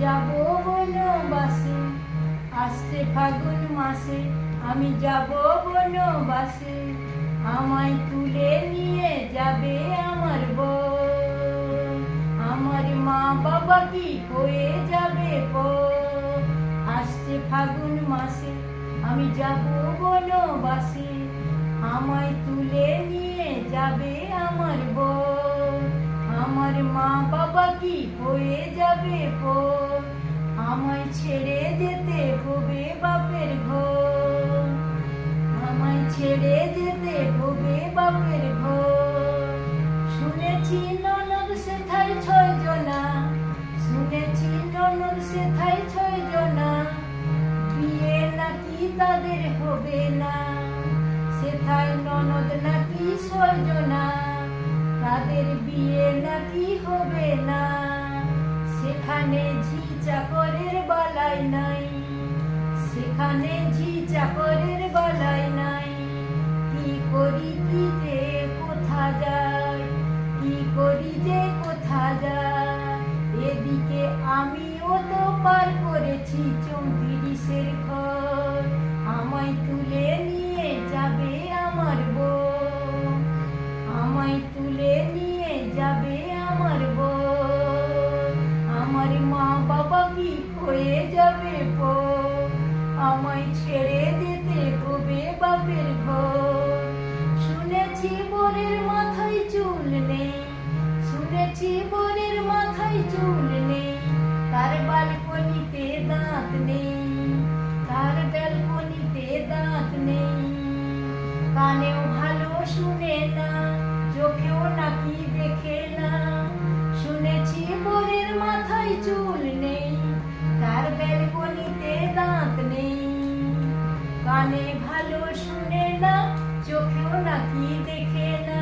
যাব বনবাসে আসছে ফাগুন মাসে আমি যাব বনবাসে, আমায় তুলে নিয়ে যাবে আমার বউ। আমার মা বাবা কি হয়ে যাবে বউ? আসছে ফাগুন মাসে আমি যাব বনবাসে, আমায় তুলে নিয়ে যাবে আমার বউ। আমার মা বাবা কি হয়ে ছেড়ে যেতে হবে বাপের ঘর আমায় ছেড়ে যেতে হবে বাপের ঘর শুনেছি ননদ সেথায় ছয় জনা। শুনেছি ননদ সেথায় ছয় জনা। বিয়ে নাকি তাদের হবে না। সেথায় ননদ নাকি ছয় জনা। তাদের বিয়ে নাকি হবে না। সেখানে ঝি চাকরের বালাই নাই। সেখানে ঝি চাকরের বালাই নাই। কি করি কি চুল নেই তার বালকনিতে দাঁত নেই তার ব্যালকনিতে দাঁত নেই কানেও ভালো শুনে না চোখেও নাকি দেখে না শুনেছি বোরের মাথায় চুল নেই তার ব্যালকনিতে দাঁত নেই কানে ভালো শুনে না চোখেও নাকি দেখে না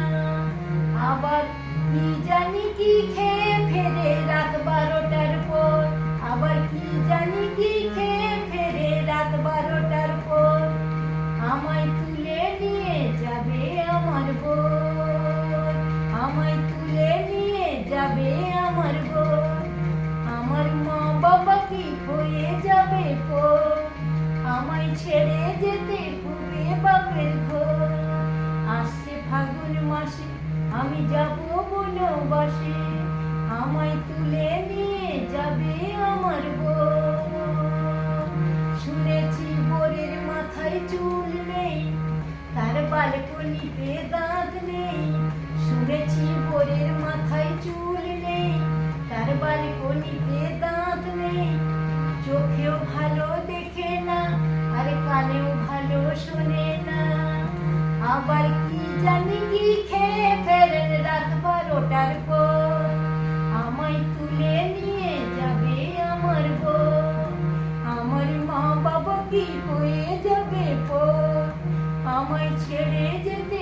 আবার কি জানি কি খেয়ে ফেরে রাত বারোটার পর? আবার কি জানি কি খেয়ে ফেরে রাত বারোটার পর? আমায় তুলে নিয়ে যাবে আমার বোন আমায় তুলে নিয়ে যাবে আমার বোন আমার মা বাবা কি হয়ে যাবে পো আমায় ছেড়ে যেতে হবে বাপের ঘর। আসছে ফাগুন মাসে, আমি যাব বনবাসে আমায় তুলে নিয়ে যাবে আমার শুনেছি বোরের মাথায় চুল নেই, তার বালকনিতে দাঁত নেই। শুনেছি বোরের মাথায় চুল নেই, তার বালকনিতে দাঁত নেই। চোখেও ভালো দেখে না, আর কানেও ভালো শোনে না। আবার কি জানি কি কি হয়ে যাবে পর। আমায় ছেড়ে যেতে